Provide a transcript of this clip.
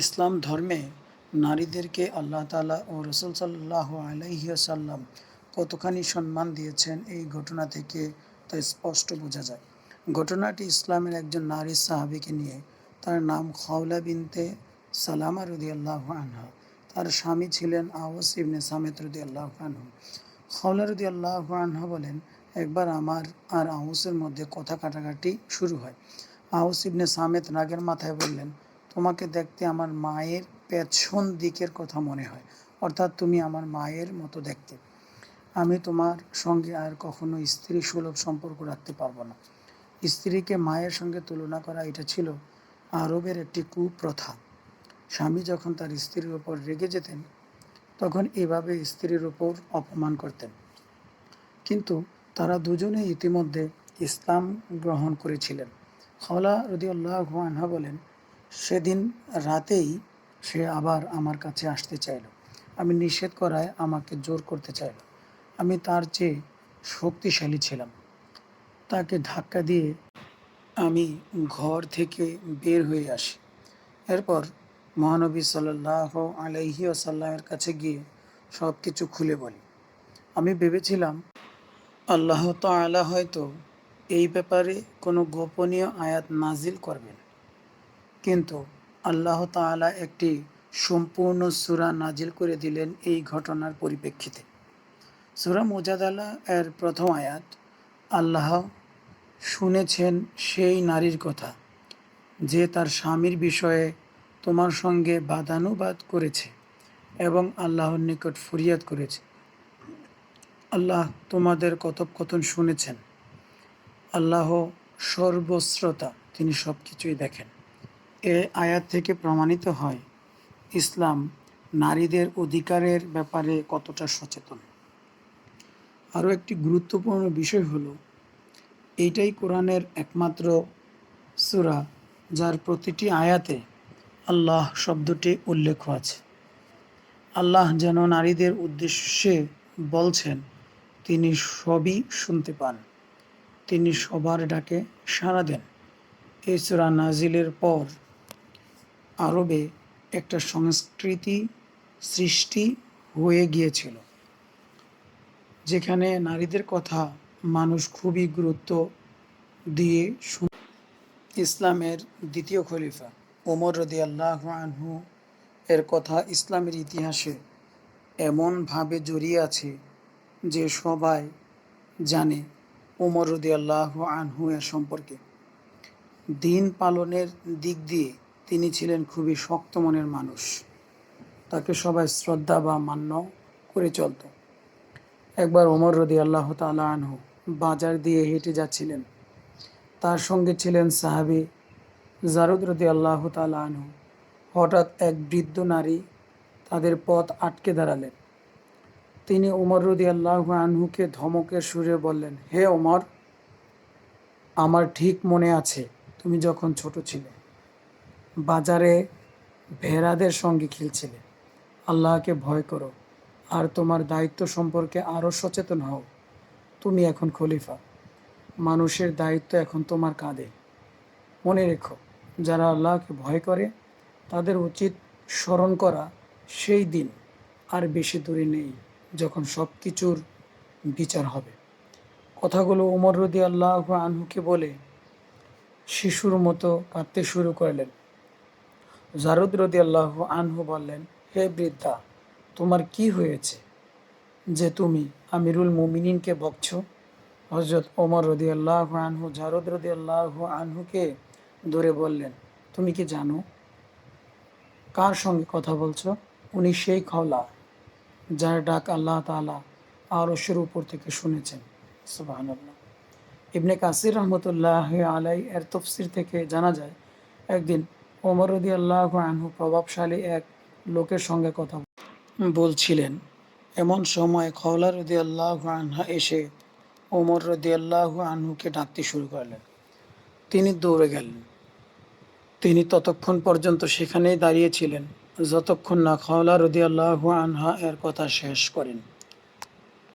ইসলাম ধর্মে নারীদেরকে আল্লাহ তাআলা ও রসুল সাল্লাহ আলাইসাল্লাম কতখানি সম্মান দিয়েছেন এই ঘটনা থেকে তা স্পষ্ট বোঝা যায়। ঘটনাটি ইসলামের একজন নারী সাহাবিকে নিয়ে তার নাম খাওলা বিনতে সালামা রদি আল্লাহ আনহা, তার স্বামী ছিলেন আওয়াস ইবনে সামেত রদি আল্লাহ আনহু। খাওলা রদি আল্লাহ আনহা বলেন, একবার আমার আর আউসের মধ্যে কথা কাটাকাটি শুরু হয়। আউস ইবনে সামেত রাগের মাথায় বললেন তোমাকে দেখতে আমার মায়ের পেছন দিকের কথা মনে হয়। অর্থাৎ তুমি আমার মায়ের মতো দেখতে। আমি তোমার সঙ্গে আর কখনো স্ত্রী সুলভ সম্পর্ক রাখতে পারব না। স্ত্রীকে মায়ের সঙ্গে তুলনা করা এটা ছিল আরবের একটি কুপ্রথা। স্বামী যখন তার স্ত্রীর ওপর রেগে যেতেন, তখন এভাবে স্ত্রীর ওপর অপমান করতেন। কিন্তু তারা দুজনে ইতিমধ্যে ইসলাম গ্রহণ করেছিলেন। হলা রদিউল্লাহ আনহা বলেন সেদিন রাতেই সে আবার আমার কাছে আসতে চাইল। আমি নিষেধ করায় আমাকে জোর করতে চাইল। আমি তার চেয়ে শক্তিশালী ছিলাম। তাকে ধাক্কা দিয়ে আমি ঘর থেকে বের হয়ে আসি। এরপর মহানবী সাল্লাহ আলাইহি আসাল্লামের কাছে গিয়ে সব কিছু খুলে বলি। আমি ভেবেছিলাম, আল্লাহ তাআলা হয়তো এই ব্যাপারে কোনো গোপনীয় আয়াত নাজিল করবেন। কিন্তু আল্লাহ তাআলা একটি সম্পূর্ণ সূরা নাজিল করে দিলেন এই ঘটনার পরিপ্রেক্ষিতে। সূরা মুজাদালা এর প্রথম আয়াত, আল্লাহ শুনেছেন সেই নারীর কথা যে তার স্বামীর বিষয়ে তোমার সঙ্গে বাদানুবাদ করেছে এবং আল্লাহর নিকট ফরিয়াদ করেছে। আল্লাহ তোমাদের কথোপকথন শুনেছেন। আল্লাহ সর্বশ্রোতা, তিনি সব কিছুই দেখেন। এ আয়াত থেকে প্রমাণিত হয়, ইসলাম নারীদের অধিকারের ব্যাপারে কতটা সচেতন। আরও একটি গুরুত্বপূর্ণ বিষয় হলো, এইটাই কোরআনের একমাত্র সুরা যার প্রতিটি আয়াতে আল্লাহ শব্দটি উল্লেখ আছে। আল্লাহ যেন নারীদের উদ্দেশ্যে বলছেন, তিনি সবই শুনতে পান, তিনি সবার ডাকে সাড়া দেন। এই সুরা নাজিলের পর আরবে একটা সংস্কৃতি সৃষ্টি হয়ে গিয়েছিল, যেখানে নারীদের কথা মানুষ খুবই গুরুত্ব দিয়ে শুন। ইসলামের দ্বিতীয় খলিফা ওমর রদি আল্লাহ আনহু এর কথা ইসলামের ইতিহাসে এমনভাবে জড়িয়ে আছে যে সবাই জানে ওমর রদি আল্লাহ আনহু এর সম্পর্কে। দিন পালনের দিক দিয়ে তিনি ছিলেন খুবই শক্ত মনের মানুষ। তাকে সবাই শ্রদ্ধা বা মান্য করে চলত। একবার ওমর রদি আল্লাহ তালা আনহু বাজার দিয়ে হেঁটে যাচ্ছিলেন। তার সঙ্গে ছিলেন সাহাবি জারুদ রদি আল্লাহ তালা আনহু। হঠাৎ এক বৃদ্ধ নারী তাদের পথ আটকে দাঁড়ালেন। তিনি ওমর রদি আল্লাহ আনহুকে ধমকের সুরে বললেন, হে ওমর, আমার ঠিক মনে আছে, তুমি যখন ছোট ছিলে। বাজারে ভেড়াদের সঙ্গে খেলছিলে। আল্লাহকে ভয় করো। আর তোমার দায়িত্ব সম্পর্কে আরও সচেতন হও। তুমি এখন খলিফা। মানুষের দায়িত্ব এখন তোমার কাঁধে। মনে রেখো, যারা আল্লাহকে ভয় করে, তাদের উচিত স্মরণ করা সেই দিন আর বেশি দূরে নেই যখন সব কিছুর বিচার হবে। কথাগুলো উমর রদি আল্লাহ আনহুকে বলে শিশুর মতো কাঁদতে শুরু করলেন। জারুদ রদি আল্লাহ আনহু বললেন, হে বৃদ্ধা, তোমার কি হয়েছে যে তুমি আমিরুল মুমিনিনকে বকছ? হজরত ওমর রদি আল্লাহ আনহু জারুদ রদি আল্লাহ আনহুকে ধরে বললেন, তুমি কি জানো কার সঙ্গে কথা বলছো? উনি সেই খওলা যার ডাক আল্লাহ তালা আরশের উপর থেকে শুনেছেন। সুবাহ ইবনে কাসির রহমতুল্লাহ আলাই এর তফসির থেকে জানা যায়, একদিন ওমর রদি আল্লাহ আনহু প্রভাবশালী এক লোকের সঙ্গে কথা বলছিলেন। এমন সময় খওলা রদি আল্লাহ আনহা এসে ওমর রদি আল্লাহ আনহুকে ডাকতে শুরু করলেন। তিনি দৌড়ে গেলেন। তিনি ততক্ষণ পর্যন্ত সেখানেই দাঁড়িয়েছিলেন যতক্ষণ না খওলা রদি আল্লাহ আনহা এর কথা শেষ করেন।